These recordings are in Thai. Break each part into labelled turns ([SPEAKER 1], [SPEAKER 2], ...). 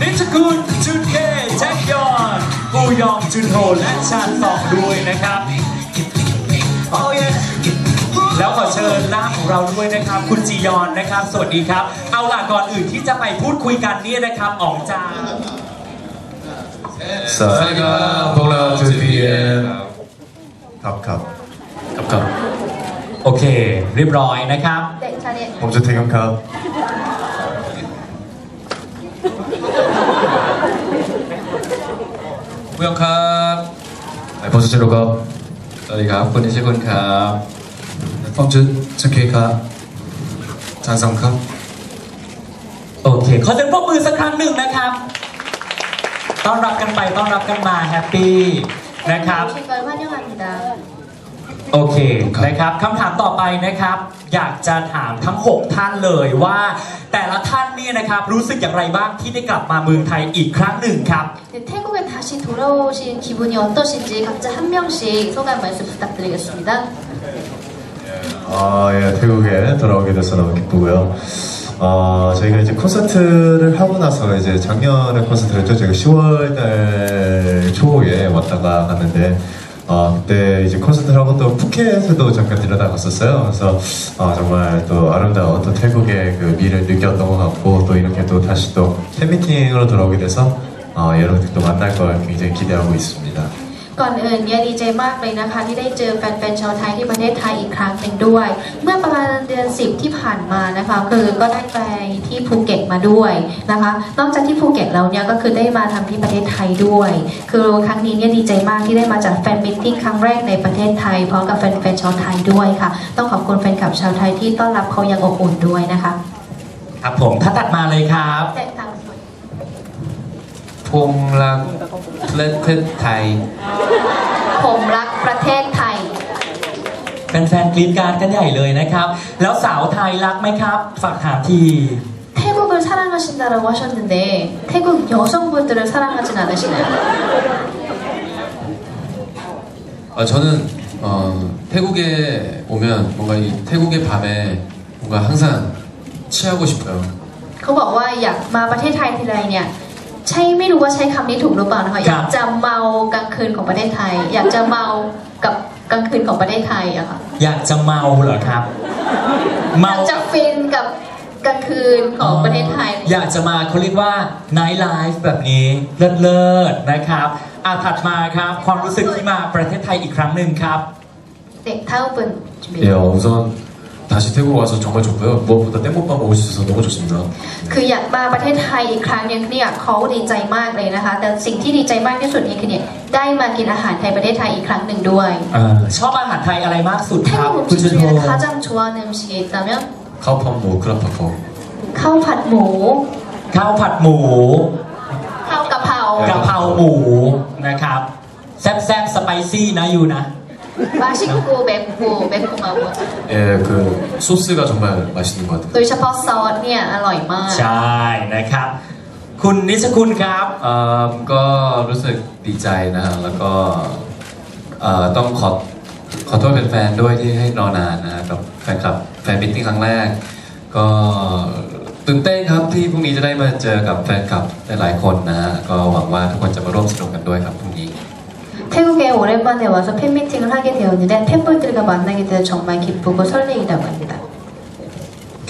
[SPEAKER 1] นิชกุลจุนเคแจ็คยอนปูยองจุนโฮและชาญสองด้วยนะครับ
[SPEAKER 2] Oh yeah.
[SPEAKER 1] แล้วขอเชิญล่ามของเราด้วยนะครับ คุณจียอนนะครับ สวัสดีครับ เอาล่ะก่อนอื่นที่จะไปพูดคุยกันเนี่ยนะครับอ๋องจา
[SPEAKER 3] สวัสดีครับพวกเรา 2PM
[SPEAKER 2] ครับครับ
[SPEAKER 3] ครับครับ
[SPEAKER 1] โอเค เรียบร้อยนะครับ
[SPEAKER 4] เด็ชาด็ก
[SPEAKER 2] ผมจะเทคำครับ
[SPEAKER 3] เพื่อนครับไอ้ผมจะเจอครับสวัสดีครับคนที่ชื่อคนครับผมจะจะเคครับจางซองครับ
[SPEAKER 1] โอเค ขอเสียงปรบมือสักครั้งหนึ่งนะครับ ต้อนรับกันไป ต้อนรับกันมาแฮปปี้นะครับ
[SPEAKER 4] ชิคกี้พาย환영합니다
[SPEAKER 1] โอเคนะครับคำถามต่อไปนะครับ อยากจะถามทั้ง 6 ท่านเลยว่า แต่ละท่านเนี่ยนะครับรู้สึกอย่างไรบ้างที่ได้กลับมาเมืองไทยอีกครั้งหนึ่งครับ
[SPEAKER 4] 네, 태국에 다시 돌아오신 기분이 어떠신지 각자 한 명씩 소감 말씀 부탁드리겠습니다.
[SPEAKER 2] 아, 예, 태국에 돌아오게 돼서 너무 기쁘고요. 어, 저희가 이제 콘서트를 하고 나서 이제 작년에 콘서트를 했죠. 저희가 10월달 초에 왔다가 갔는데, 어, 그때 이제 콘서트를 하고 또 푸켓에도 잠깐 들여다 갔었어요. 그래서 어, 정말 또 아름다운 또 태국의 그 미를 느꼈던 것 같고 또 이렇게 또 다시 또 팬미팅으로 돌아오게 돼서 어, 여러분들 또 만날 걸 굉장히 기대하고 있습니다.
[SPEAKER 4] ก่อนอื่นเนี่ยดีใจมากเลยนะคะ ที่ได้เจอแฟนๆชาวไทยที่ประเทศไทยอีกครั้งหนึ่งด้วย เมื่อประมาณเดือน 10 ที่ผ่านมานะคะคือก็ได้ไปที่ภูเก็ตมาด้วยนะคะ นอกจากที่ภูเก็ตแล้วเนี่ยก็คือได้มาทำที่ประเทศไทยด้วย คือครั้งนี้เนี่ยดีใจมากที่ได้มาจากแฟนมิทติ้งครั้งแรกในประเทศไทยพร้อมกับแฟนๆชาวไทยด้วยค่ะ ต้องขอบคุณแฟนคลับชาวไทยที่ต้อนรับเขาอย่างอบอุ่นด้วยนะคะ
[SPEAKER 1] ครับผมถ้าตัดมาเลยครับ
[SPEAKER 4] แต่ทาง
[SPEAKER 3] พงรักประเทศไทย
[SPEAKER 4] ผมรักประเทศไทย
[SPEAKER 1] แฟนๆกรีดกรารกันใหญ่เลยนะครับ แล้วสาวไทยรักไหมครับ ฝากถามที
[SPEAKER 4] 태국을 사랑하신다라고 하셨는데 태국 여성분들을 사랑하진 않으시나요?
[SPEAKER 3] 아, 저는 어, 태국에 오면 뭔가 이 태국의 밤에 뭔가 항상 취하고 싶어요.
[SPEAKER 4] เขาบอกว่าอยากมาประเทศไทยทีไรเนี่ย ใช่ไม่รู้ว่าใช้คำนี้ถูกหรือเปล่านะคะอยากจะเมากลางคืนของประเทศไทย อยากจะเมากับกลางคืนของประเทศไทยอะค่ะ
[SPEAKER 1] อยากจะเมาเหรอครับ
[SPEAKER 4] อ
[SPEAKER 1] เมาย า
[SPEAKER 4] กจะฟินกับกลางคืนของประเทศไทย
[SPEAKER 1] อยากจะมาเขาเรียกว่า night life แบบนี้เลิศๆนะครับอาถัดมาครับ ความรู้สึกที่มาประเทศไทยอีกครั้งหนึ่งครับ
[SPEAKER 4] เด็กเท่าเป็นจุด
[SPEAKER 5] 예, 우선 다시 태국 와서 정말 좋고요. 무엇보다 땡모빵 먹을 수 있어서 너무 좋습니다.
[SPEAKER 4] คืออยากมาประเทศไทยอีกครั้งหนึงเนี่ยเขาดีใจมากเลยนะคะ แต่สิ่งที่ดีใจมากที่สุดนี่คือเนี่ยได้มากินอาหารไทยประเทศไทยอีกครั้งหนึ่งด้วย
[SPEAKER 1] เออชอบอาหารไทยอะไรมากสุดครับ
[SPEAKER 4] 태국
[SPEAKER 1] คุณ
[SPEAKER 4] 음식
[SPEAKER 1] ชุนโท
[SPEAKER 4] 중에 가장 좋아하는 음식이 있다면
[SPEAKER 5] 카우팜모 크라파커.
[SPEAKER 4] ข้าวผัดหมู
[SPEAKER 1] ข้าวผัดหมู
[SPEAKER 4] ข้าวกะเพราก ะ
[SPEAKER 1] เพราหมูนะครับ แซ่บๆสไปซี่นะอยู่นะ
[SPEAKER 4] 맛있고 맵고 매콤하고
[SPEAKER 5] 예, 그 소스가 정말 맛있는 것 같아요.
[SPEAKER 4] โดยเฉพาะซอสเนี่ยอร่อยมาก
[SPEAKER 1] ใช่นะครับ คุณนิชคุณครับ
[SPEAKER 3] 아, ก็รู้สึกดีใจนะฮะแล้วก็เอ่อต้องขอขอโทษแฟนๆด้วยที่ให้รอนานนะฮะกับแฟนคลับแฟนมิทติ้งครั้งแรก ก็ตื่นเต้นครับที่พรุ่งนี้จะได้มาเจอกับแฟนคลับหลายๆคนนะฮะก็หวังว่าทุกคนจะมาร่วมสนุกกันด้วยครับพรุ่งนี้
[SPEAKER 4] 태국에 오랜만에 와서 팬미팅을 하게 되었는데 팬분들과 만나게 되어 정말 기쁘고 설레이다고 합니다.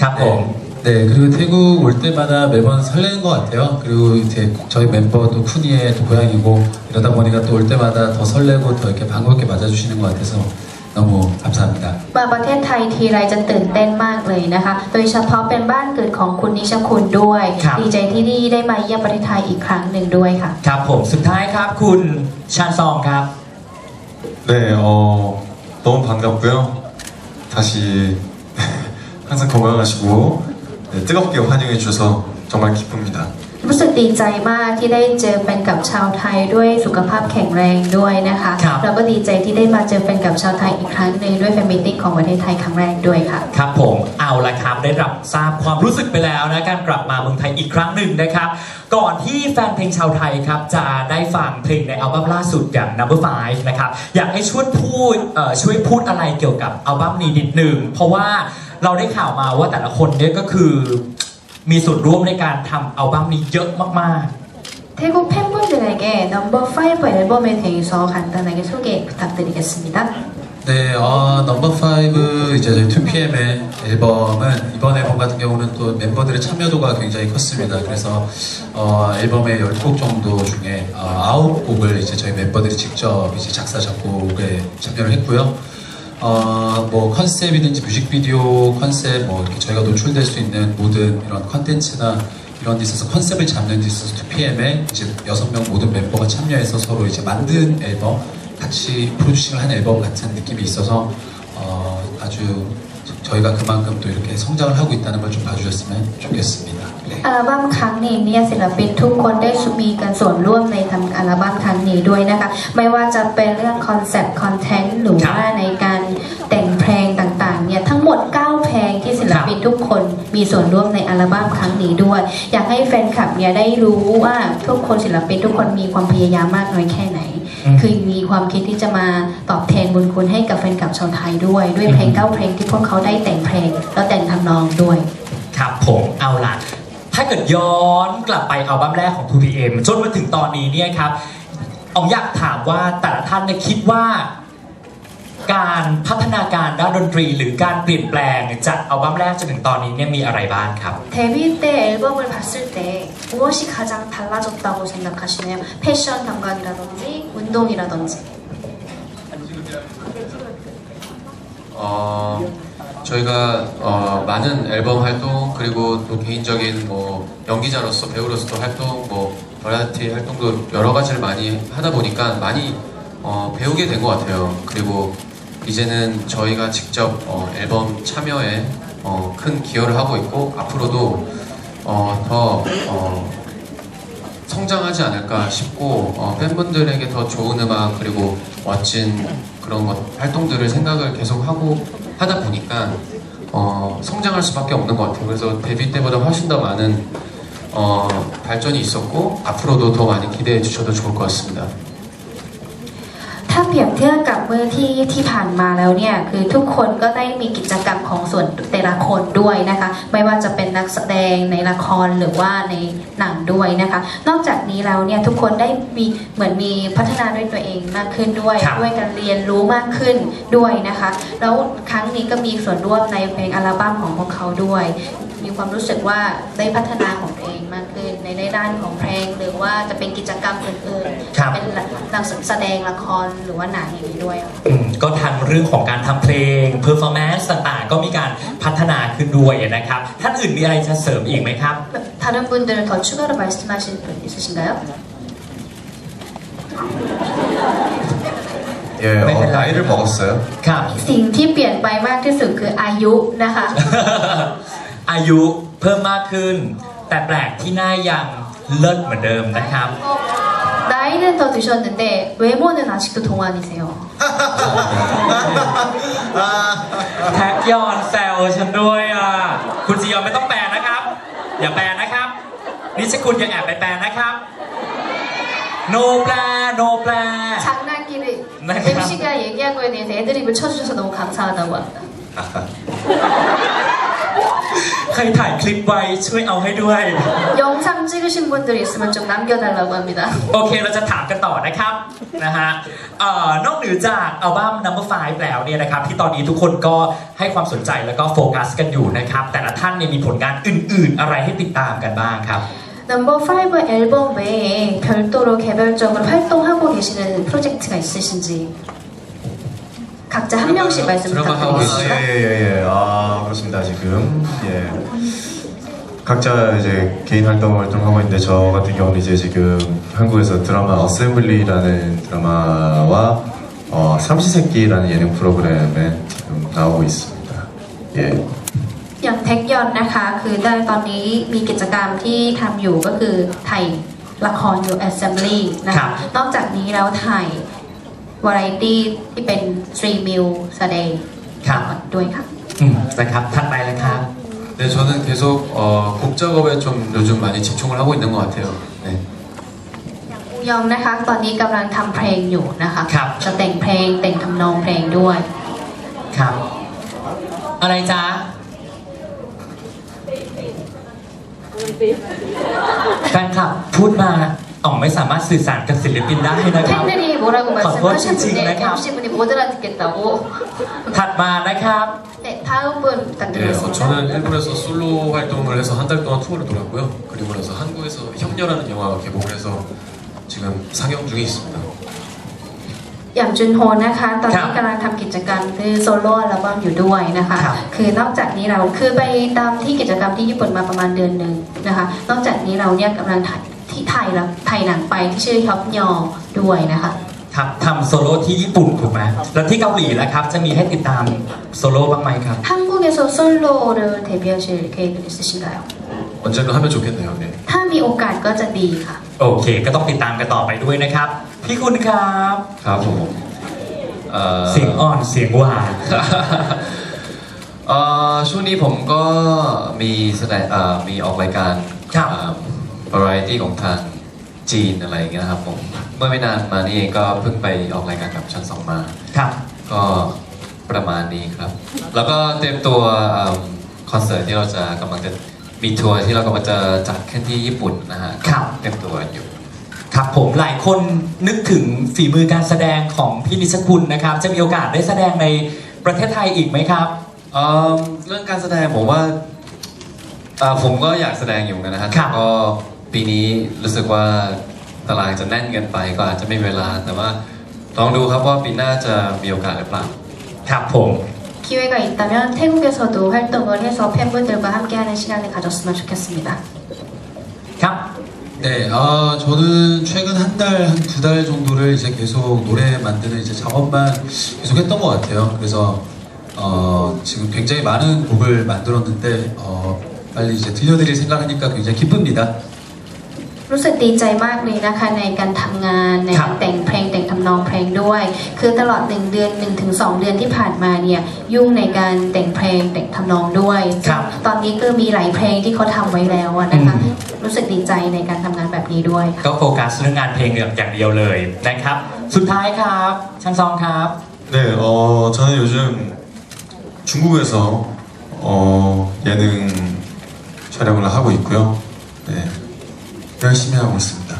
[SPEAKER 1] ครับผม
[SPEAKER 5] 네, 그리고 태국 올 때마다 매번 설레는 것 같아요. 그리고 이제 저희 멤버도 쿠니의 또 고향이고 이러다 보니까 또 올 때마다 더 설레고 더 이렇게 반갑게 맞아주시는 것 같아서 너무 감사합니다.
[SPEAKER 4] มาประเทศไทยทีไรจะตื่นเต้นมากเลยนะคะ โดยเฉพาะเป็นบ้านเกิดของคุณนิชคุณด้วย
[SPEAKER 1] ครับ
[SPEAKER 4] ดีใจที่นี่ได้มาเยี่ยมประเทศไทยอีกครั้งหนึ่งด้วยค่ะ
[SPEAKER 1] ครับผมสุดท้ายครับ คุณชานซองครับ
[SPEAKER 2] 네, 어, 너무 반갑고요. 다시 항상 건강하시고 네, 뜨겁게 환영해 주셔서 정말 기쁩니다.
[SPEAKER 4] รู้สึกดีใจมากที่ได้เจอแฟนกับชาวไทยด้วยสุขภาพแข็งแรงด้วยนะคะ
[SPEAKER 1] ครับ
[SPEAKER 4] แล้วก็ดีใจที่ได้มาเจอแฟนกับชาวไทยอีกครั้งหนึ่งด้วยแฟนมิทติ้งของประเทศไทยครั้งแรกด้วยค่ะ
[SPEAKER 1] ครับผมเอาละครับได้รับทราบความรู้สึกไปแล้วนะการกลับมาเมืองไทยอีกครั้งหนึ่งนะครับ ก่อนที่แฟนเพลงชาวไทยครับจะได้ฟังเพลงในอัลบั้มล่าสุดอย่าง Number 5นะครับอยากให้ช่วยพูดเอ่อช่วยพูดอะไรเกี่ยวกับอัลบั้มนี้นิดหนึ่งเพราะว่าเราได้ข่าวมาว่าแต่ละคนเนี่ยก็คือ มีส่วนร่วมในการทำอัลบั้มนี้เยอะมาก
[SPEAKER 4] 태국 팬분들에게 넘버 5 앨범에 대해서 간단하게 소개 부탁드리겠습니다.
[SPEAKER 5] 네, 어, 넘버 5 이제 저희 2PM의 앨범은 이번 앨범 같은 경우는 또 멤버들의 참여도가 굉장히 컸습니다. 그래서 어, 앨범의 10곡 정도 중에 어, 9곡을 이제 저희 멤버들이 직접 이제 작사 작곡에 참여를 했고요. 어, 뭐 컨셉이든지 뮤직비디오 컨셉 뭐 이렇게 저희가 노출될 수 있는 모든 이런 컨텐츠나 이런 데 있어서 컨셉을 잡는 데 있어서 2PM의 이제 여섯 명 모든 멤버가 참여해서 서로 이제 만든 앨범 같이 프로듀싱을 한 앨범 같은 느낌이 있어서 어, 아주 저희가 그만큼 또 이렇게 성장을 하고 있다는 걸 좀 봐주셨으면 좋겠습니다. 네.
[SPEAKER 4] อัลบั้มครั้งนี้เนี่ยศิลปินทุกคนได้มีกันส่วนร่วมในทำอัลบั้มครั้งนี้ด้วยนะคะ ไม่ว่าจะเป็นเรื่องคอนเซปต์คอนเทนต์หรือว่าในการแต่งเพลงต่างๆเนี่ยทั้งหมด 9 เพลงที่ศิลปินทุกคนมีส่วนร่วมในอัลบั้มครั้งนี้ด้วย อยากให้แฟนคลับเนี่ยได้รู้ว่าทุกคนศิลปินทุกคนมีความพยายามมากน้อยแค่ไหน
[SPEAKER 1] อืม
[SPEAKER 4] คือมีความคิดที่จะมาตอบแทนบุญคุณให้กับแฟนคลับชาวไทยด้วย ด้วยเพลงเก้าเพลงที่พวกเขาได้แต่งเพลงแล้วแต่งทำนองด้วย
[SPEAKER 1] ๆครับผมเอาล่ะ ถ้าเกิดย้อนกลับไปอัลบั้มแรกของ 2PM จนมาถึงตอนนี้เนี่ยครับอองอยากถามว่าแต่ละท่านเนี่ยคิดว่า การพัฒนาการด้านดนตรี หรือการเปลี่ยนแปลงจากอัลบั้มแรกจนถึงตอนนี้เนี่ยมีอะไรบ้างครับ
[SPEAKER 4] 데뷔 때 앨범을 봤을 때 무엇이 가장 달라졌다고 생각하시나요? 패션 감각이라든지 운동이라든지
[SPEAKER 3] 어, 저희가 어, 많은 앨범 활동 그리고 또 개인적인 뭐 연기자로서 배우로서도 활동 뭐 버라이어티 활동도 여러 가지를 많이 하다 보니까 많이 어, 배우게 된 것 같아요. 그리고 이제는 저희가 직접 어, 앨범 참여에 어, 큰 기여를 하고 있고 앞으로도 어, 더 어, 성장하지 않을까 싶고 어, 팬분들에게 더 좋은 음악 그리고 멋진 그런 것 활동들을 생각을 계속 하고 하다 보니까 어, 성장할 수밖에 없는 것 같아요. 그래서 데뷔 때보다 훨씬 더 많은 어, 발전이 있었고 앞으로도 더 많이 기대해 주셔도 좋을 것 같습니다.
[SPEAKER 4] ถ้าเปรียบเทียบกับเมื่อที่ที่ผ่านมาแล้วเนี่ยคือทุกคนก็ได้มีกิจกรรมของส่วนแต่ละคนด้วยนะคะ ไม่ว่าจะเป็นนักแสดงในละครหรือว่าในหนังด้วยนะคะ นอกจากนี้แล้วเนี่ยทุกคนได้มีเหมือนมีพัฒนาด้วยตัวเองมากขึ้นด้วย
[SPEAKER 1] ครับ
[SPEAKER 4] ด้วยการเรียนรู้มากขึ้นด้วยนะคะ แล้วครั้งนี้ก็มีส่วนร่วมในเพลงอัลบั้มของพวกเขาด้วย มีความรู้สึกว่าได้พัฒนาของตัวเองมากขึ้น ในในด้านของเพลง หรือว่าจะเป็นกิจกรรมอื่น
[SPEAKER 1] ครับ
[SPEAKER 4] ๆเป็นนักแสดงละครหรือว่าหนังอย่างนี้ด้วยค่ะ
[SPEAKER 1] อืมก็ทั้งเรื่องของการทำเพลง performance ต่างๆ ก็มีการพัฒนาขึ้นด้วยนะครับ ท่านอื่นมีอะไรจะเสริมอีกไหมครับ
[SPEAKER 4] 다른 분들은 더 추가로 말씀하실 분 있으신가요?
[SPEAKER 2] 예, 어,
[SPEAKER 1] 네,
[SPEAKER 2] 나이를 먹었어요.
[SPEAKER 1] ครับ
[SPEAKER 4] สิ่งที่เปลี่ยนไปมากที่สุดคืออายุนะคะ
[SPEAKER 1] อายุเพิ่มมากขึ้น แต่แปลกที่หน้ายังเลิศเหมือนเดิมนะครับ
[SPEAKER 4] 나이는 더 드셨는데 외모는 아직도 동안이세요.
[SPEAKER 1] แท็กยอนแซวฉันด้วยอ่ะ คุณจียอนไม่ต้องแปลนะครับ อย่าแปลนะครับ นิชคุณอย่าแอบไปแปลนะครับ โนแปล โนแปล
[SPEAKER 4] 장난기를
[SPEAKER 1] 네.
[SPEAKER 4] MC가 얘기한 거에 대해서 애드립을 쳐주셔서 너무 감사하다고 합니다.
[SPEAKER 1] ใครถ่ายคลิปไว้ช่วยเอาให้ด้วย
[SPEAKER 4] 영상 찍으신 분들 있으면 좀 남겨달라고 합니다.
[SPEAKER 1] โอเคเราจะถามกันต่อนะครับนะฮะเอ่อนอกเหนือจากอัลบั้ม Number 5 แล้วเนี่ยนะครับ ที่ตอนนี้ทุกคนก็ให้ความสนใจแล้วก็โฟกัสกันอยู่นะครับ แต่ละท่านเนี่ยมีผลงานอื่น ๆ อะไรให้ติดตามกันบ้างครับ
[SPEAKER 4] 넘버 5 앨범 외에 별도로 개별적으로 활동하고 계시는 프로젝트가 있으신지 각자 한 명씩 말씀
[SPEAKER 3] 드라마 하고
[SPEAKER 2] 아,
[SPEAKER 4] 부탁드리겠습니다.
[SPEAKER 2] 예, 예, 예. 각자 이제 개인 활동을 좀 하고 있는데, 저 같은 경우는 이제 지금 한국에서 드라마 어셈블리라는 드라마와 어, 삼시세끼라는 예능 프로그램에 지금 나오고 있습니다. 예.
[SPEAKER 4] อย่างเทคยอนนะคะ คือได้ตอนนี้มีกิจกรรมที่ทำอยู่ก็คือถ่ายละครอยู่ Assembly นะ
[SPEAKER 1] ครั
[SPEAKER 4] คะ
[SPEAKER 1] บ
[SPEAKER 4] นอกจากนี้แล้วถ่ายวาไรตี้ที่เป็น Three Meal แสดง
[SPEAKER 1] ครับ
[SPEAKER 4] ด้วยค่ะ
[SPEAKER 1] อืมนะครับถัดไปเลยครับ
[SPEAKER 3] 네, 저는 계속 어, 곡 작업에 좀 요즘 많이 집중을 하고 있는 것 같아 요. 네.
[SPEAKER 4] อย่างอูยองนะคะ ตอนนี้กำลังทำเพลงอยู่นะคะ
[SPEAKER 1] ครับ
[SPEAKER 4] จะแต่งเพลงแต่งทำนองเพลงด้วย
[SPEAKER 1] ครับ อะไรจ๊ะแฟนคลับพูดมา อ๋องไม่สามารถสื่อสารกับศิลปินได้นะครับ
[SPEAKER 4] 팬들이 뭐라고
[SPEAKER 1] 겉멋
[SPEAKER 4] 말씀하셨는데
[SPEAKER 1] 찡찡하게
[SPEAKER 4] MC 분이 못 알아듣겠다고.
[SPEAKER 1] ถัดมานะครับ
[SPEAKER 4] 네, 다음 분
[SPEAKER 6] 네, 어,
[SPEAKER 4] 부탁드리겠습니다.
[SPEAKER 6] 저는 일본에서 솔로 활동을 해서 한 달 동안 투어를 돌았고요. 그리고 나서 한국에서 협녀라는 영화가 개봉을 해서 지금 상영 중에 있습니다.
[SPEAKER 4] อย่างจุนโฮนะคะ ตอน
[SPEAKER 1] ครั
[SPEAKER 4] นี้
[SPEAKER 1] บ
[SPEAKER 4] กำลังทำกิจกรรมคือโซโล่อัลบั้มอยู่ด้วยนะคะ
[SPEAKER 1] ครับ
[SPEAKER 4] คือนอกจากนี้เราคือไปตามที่กิจกรรมที่ญี่ปุ่นมาประมาณเดือนหนึ่งนะคะ นอกจากนี้เราเนี่ยกำลังถ่าย ที่ไทยแล้วถ่ายหนังไปที่ชื่อฮอปยอด้วยนะคะ
[SPEAKER 1] ครับทำโซโล่ที่ญี่ปุ่นถูกไหมแล้วที่เกาหลีแล้วครับ จะมีให้ติดตามโซโล่บ้างไหมครับ
[SPEAKER 4] 한국에서 솔로를 데뷔하실 계획은 있으신가요?
[SPEAKER 6] 언젠가 하면 좋겠네요. 네.
[SPEAKER 4] ถ้ามีโอกาสก็จะดีค่ะ
[SPEAKER 1] โอเค ก็ต้องติดตามกันต่อไปด้วยนะครับ พี่คุณครับ
[SPEAKER 3] ครับผมเอ่อ
[SPEAKER 1] เสียงอ่อนเสียงหวาน
[SPEAKER 3] เอ่อช่วงนี้ผมก็มีแสดงเอ่อมีออกรายการ
[SPEAKER 1] ครับ
[SPEAKER 3] วาไรตี้ของทางจีนอะไรอย่างเงี้ยนะครับผมเมื่อไม่นานมานี่เองก็เพิ่งไปออกรายการกับชั้นสองมา
[SPEAKER 1] ครับ
[SPEAKER 3] ก็ประมาณนี้ครับ แล้วก็เตรียมตัวเอิ่มคอนเสิร์ตที่เราจะกำลังจะมีทัวร์ที่เรากำลังจะจัดขึ้นที่ญี่ปุ่นนะฮะ
[SPEAKER 1] ครับ
[SPEAKER 3] เตรียมตัวกันอยู่
[SPEAKER 1] ครับผมหลายคนนึกถึงฝีมือการแสดงของพี่นิชคุณนะครับ จะมีโอกาสได้แสดงในประเทศไทยอีกไหมครับ
[SPEAKER 3] เอิ่มเรื่องการแสดงผมว่าเอ่อผมก็อยากแสดงอยู่เหมือนกันนะฮะ
[SPEAKER 1] ครับ
[SPEAKER 3] แต่ก็ ปีนี้รู้สึกว่าตารางจะแน่นเกินไปก็อาจจะไม่มีเวลา แต่ว่าลองดูครับว่าปีหน้าจะมีโอกาสหรือเปล่า
[SPEAKER 1] ครับผม
[SPEAKER 4] 기회가 있다면 태국에서도 활동을 해서 팬분들과 함께하는 시간을 가졌으면 좋겠습니다.
[SPEAKER 1] ครับ
[SPEAKER 5] 네, 아, 저는 최근 한 달, 한 두 달 정도를 이제 계속 노래 만드는 이제 작업만 계속 했던 것 같아요. 그래서, 어, 지금 굉장히 많은 곡을 만들었는데, 어, 빨리 이제 들려드릴 생각하니까 굉장히 기쁩니다.
[SPEAKER 4] รู้สึกดีใจมากเลยนะคะในการทำงานใน
[SPEAKER 1] ครั
[SPEAKER 4] กา
[SPEAKER 1] บ
[SPEAKER 4] รแต่งเพลงแต่งทำนองเพลงด้วย คือตลอดหนึ่งเดือนหนึ่งถึงสองเดือนที่ผ่านมาเนี่ยยุ่งในการแต่งเพลงแต่งทำนองด้วย
[SPEAKER 1] ครับ
[SPEAKER 4] ตอนนี้ก็มีหลายเพลงที่เขาทำไว้แล้วอะนะคะ
[SPEAKER 1] อืม
[SPEAKER 4] รู้สึกดีใจในการทำงานแบบนี้ด้วยค่ะ
[SPEAKER 1] ก็โฟกัสเรื่องงานเพลงอย่างเดียวเลยนะครับ สุดท้ายครับชันซองครับ
[SPEAKER 7] 네, 어, 저는 요즘 중국에서 어, 예능 촬영을 하고 있고요. 네, 열심히 하고 있습니다.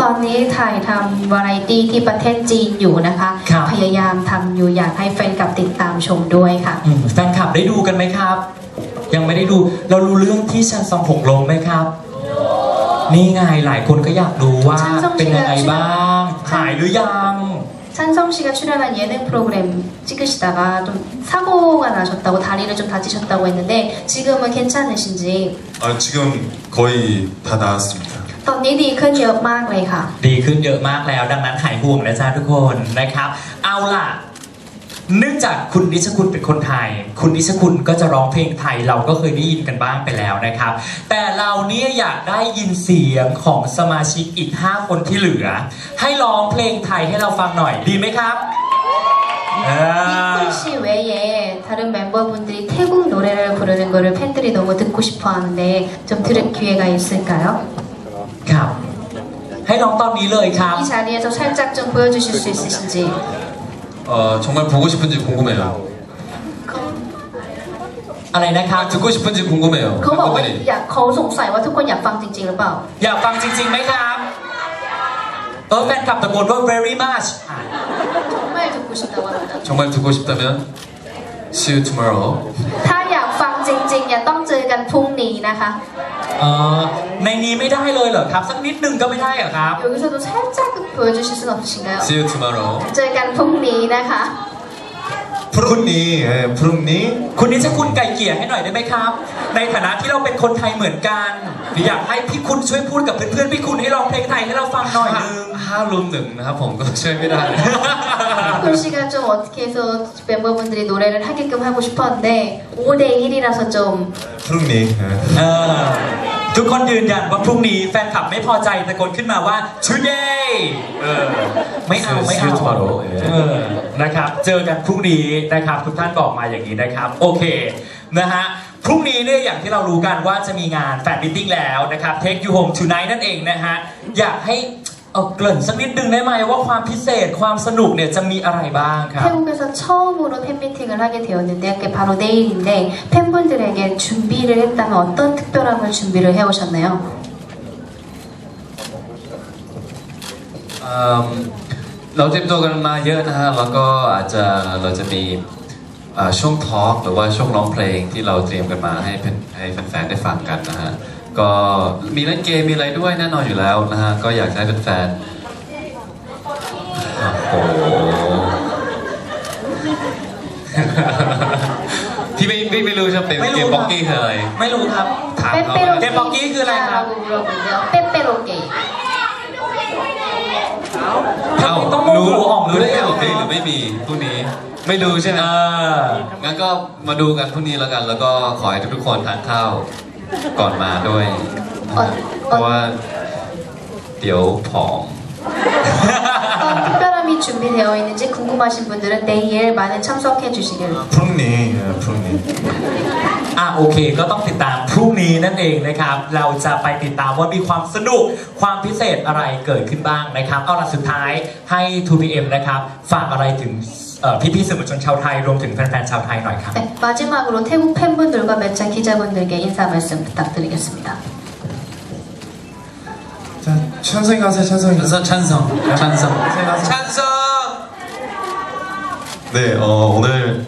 [SPEAKER 4] ตอนนี้ถ่ายทำวาไรตี้ที่ประเทศจีนอยู่นะคะ
[SPEAKER 1] ครับ
[SPEAKER 4] พยายามทำอยู่อยากให้แฟนกลับติดตามชมด้วยค่ะ
[SPEAKER 1] อืมแฟนคลับได้ดูกันไหมครับ ยังไม่ได้ดู เรารู้เรื่องที่ชันซองหกลงไหมครับ นี่ไงหลายคนก็อยากดูว่า
[SPEAKER 4] ชันซอง
[SPEAKER 1] เป็นยังไงบ้าง
[SPEAKER 4] ใช่
[SPEAKER 1] ถ่ายหรือยัง
[SPEAKER 4] 찬성 씨가 출연한 예능 프로그램 찍으시다가 좀 사고가 나셨다고 다리를 좀 다치셨다고 했는데 지금은 괜찮으신지
[SPEAKER 7] 아, 지금 거의 다 나았습니다.
[SPEAKER 4] ตอนนี้ดีขึ้นเยอะมากเลยค่ะ
[SPEAKER 1] ดีขึ้นเยอะมากแล้ว ดังนั้นหายห่วงนะจ๊ะทุกคนนะครับ เอาล่ะ เนื่องจากคุณนิชคุณเป็นคนไทย คุณนิชคุณก็จะร้องเพลงไทยเราก็เคยได้ยินกันบ้างไปแล้วนะครับ แต่เราเนี่ยอยากได้ยินเสียงของสมาชิกอีก 5 คนที่เหลือ ให้ร้องเพลงไทยให้เราฟังหน่อยดีไหมครับอ่า
[SPEAKER 4] 니쿤 씨 외에 다른 멤버분들이 태국 노래를 부르는 거를 팬들이 너무 듣고 싶어 하는데 좀 들을 기회가 있을까요?
[SPEAKER 1] ครับ ให้ร้องตอนนี้เลยครับ
[SPEAKER 4] 이 자리에서 살짝 좀 보여주실 수 있으신지
[SPEAKER 6] 어, 정말 보고 싶은지 궁금해요.
[SPEAKER 1] อะไรนะครับ
[SPEAKER 6] 듣고 싶은지 궁금해요.
[SPEAKER 4] เขาบอกว่า
[SPEAKER 6] 팬분들이.
[SPEAKER 4] อยากเขาสงสัยว่าทุกคนอยากฟังจริงๆหรือเปล่า
[SPEAKER 1] อยากฟังจริงๆไหมครับเออแฟนคลับตะโกนว่า very much อ่ะ
[SPEAKER 4] 정말 듣고 싶다고 합니다
[SPEAKER 6] 정말 듣고 싶다면 see you tomorrow.
[SPEAKER 4] ถ้าอยาก ฟังจริงๆเนี่ยต้องเจอกันพรุ่งนี้นะคะ
[SPEAKER 1] เออในนี้ไม่ได้เลยเหรอครับ สักนิดนึงก็ไม่ได้เหรอครับ
[SPEAKER 4] 여기서도 살짝 보여주실 순 없으신가요?
[SPEAKER 6] see you tomorrow.
[SPEAKER 4] เจอกันพรุ่งนี้นะคะ
[SPEAKER 2] 푸른니, 예, 푸른니.
[SPEAKER 1] คุณนิชคุณไก่เกลี่ยให้หน่อยได้ไหมครับ ในฐานะที่เราเป็นคนไทยเหมือนกันอยากให้พี่คุณช่วยพูดกับเพื่อนๆพี่คุณให้ร้องเพลงไทยให้เราฟังหน่อยนึง
[SPEAKER 6] 하룸 능นะครับผมก็ช่วยไม่ได้
[SPEAKER 4] 쿨 씨가 좀 어떻게 해서 멤버분들이 노래를 하게끔 하고 싶었는데 5대 1이라서 좀
[SPEAKER 2] 푸른니. 예.
[SPEAKER 1] เออทุกคนยืนยันว่าพรุ่งนี้แฟนคลับไม่พอใจตะโกนขึ้นมาว่า today เออไม่เอาไม่เอา
[SPEAKER 6] See you tomorrow
[SPEAKER 1] เออ นะครับ เจอกันพรุ่งนี้นะครับ ทุกท่านบอกมาอย่างนี้นะครับ โอเคนะฮะพรุ่งนี้เนี่ยอย่างที่เรารู้กันว่าจะมีงานแฟนมิทติ้งแล้วนะครับ Take You Home Tonight นั่นเองนะฮะอยากให้ เออเกริ่นสักนิดนึงได้ไหมว่าความพิเศษความสนุกเนี่ยจะมีอะไรบ้างครับ
[SPEAKER 4] 태국에서 처음으로 팬미팅을 하게 되었는데 그게 바로 내일인데 팬분들에게 준비를 했다면 어떤 특별한 걸 준비를 해오셨나요?
[SPEAKER 3] เอิ่ม เราเตรียมตัวกันมาเยอะนะฮะแล้วก็อาจจะเราจะมีช่วงทอล์กหรือว่าช่วงร้องเพลงที่เราเตรียมกันมาให้ให้แฟนๆได้ฟังกันนะฮะก็มีเล่นเกมมีอะไรด้วยแน่นอนอยู่แล้วนะฮะก็อยากให้แฟนๆโอ้โหที่ไม่ไม่รู้ใช่ไหมเป็นเกม
[SPEAKER 1] บ็
[SPEAKER 3] อกกี้คืออะไร
[SPEAKER 1] ไม่รู้ครับ
[SPEAKER 3] ถามเขา
[SPEAKER 1] เกมบ็อกกี้คืออะไรครับ
[SPEAKER 4] เป็นเปโรเกะ
[SPEAKER 3] เอ้า
[SPEAKER 1] รู้
[SPEAKER 3] รู้ได้ไงว่ามีหรือไม่มีพรุ่งนี้ ไม่ดูใช่ไหมงั้นก็มาดูกันพรุ่งนี้แล้วกัน แล้วก็ขอให้ทุกทุกคนทานข้าวก่อนมาด้วย เพราะว่า เดี๋ยวผอม
[SPEAKER 4] 준비되어 있는지 궁금하신 분들은 내일 많이 참석해 주시길
[SPEAKER 2] 푸릉니, 예, 푸릉니.
[SPEAKER 1] อ่ะโอเคก็ต้องติดตามพรุ่งนี้นั่นเองนะครับ เราจะไปติดตามว่ามีความสนุกความพิเศษอะไรเกิดขึ้นบ้างนะครับ เอาล่ะสุดท้ายให้ 2PM นะครับ ฝากอะไรถึงเอ่อพี่ๆสื่อมวลชนชาวไทยรวมถึงแฟนๆชาวไทยหน่อยครับ
[SPEAKER 4] 네, 마지막으로 태국 팬분들과 매체 기자분들께 인사 말씀 부탁드리겠습니다.
[SPEAKER 2] 자, 찬성이 가세요, 찬성이 가세요.
[SPEAKER 5] 찬성 찬성 찬성
[SPEAKER 3] 찬성!
[SPEAKER 7] 네, 어, 오늘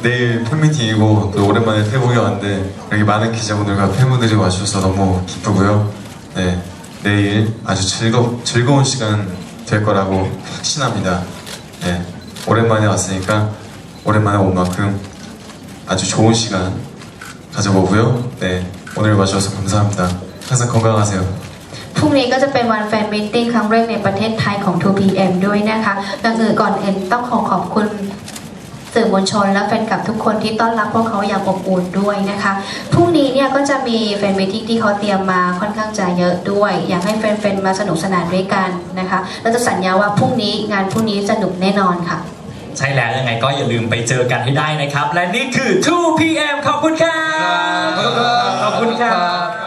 [SPEAKER 7] 내일 팬미팅이고 또 오랜만에 태국에 왔는데 여기 많은 기자분들과 팬분들이 와주셔서 너무 기쁘고요. 네, 내일 아주 즐거, 즐거운 시간 될 거라고 확신합니다. 네, 오랜만에 왔으니까 오랜만에 온 만큼 아주 좋은 시간 가져보고요. 네, 오늘 와주셔서 감사합니다. 항상 건강하세요.
[SPEAKER 4] พรุ่งนี้ก็จะเป็นวันแฟนมิทติ้งครั้งแรกในประเทศไทยของ 2PM ด้วยนะคะก่อนอื่นก่อนอื่นต้องขอขอบคุณสื่อมวลชนและแฟนคลับทุกคนที่ต้อนรับพวกเขาอย่างอบอุ่นด้วยนะคะพรุ่งนี้เนี่ยก็จะมีแฟนมิทติ้งที่เขาเตรียมมาค่อนข้างจะเยอะด้วย อยากให้แฟนๆมาสนุกสนานด้วยกันนะคะเราจะสัญญาว่าพรุ่งนี้งานพรุ่งนี้สนุกแน่นอนค่ะ
[SPEAKER 1] ใช่แล้วยังไงก็อย่าลืมไปเจอกันให้ได้นะครับ และนี่คือ 2PM ขอบคุณครับ
[SPEAKER 3] ขอบคุณครับ
[SPEAKER 1] ขอบคุณครับ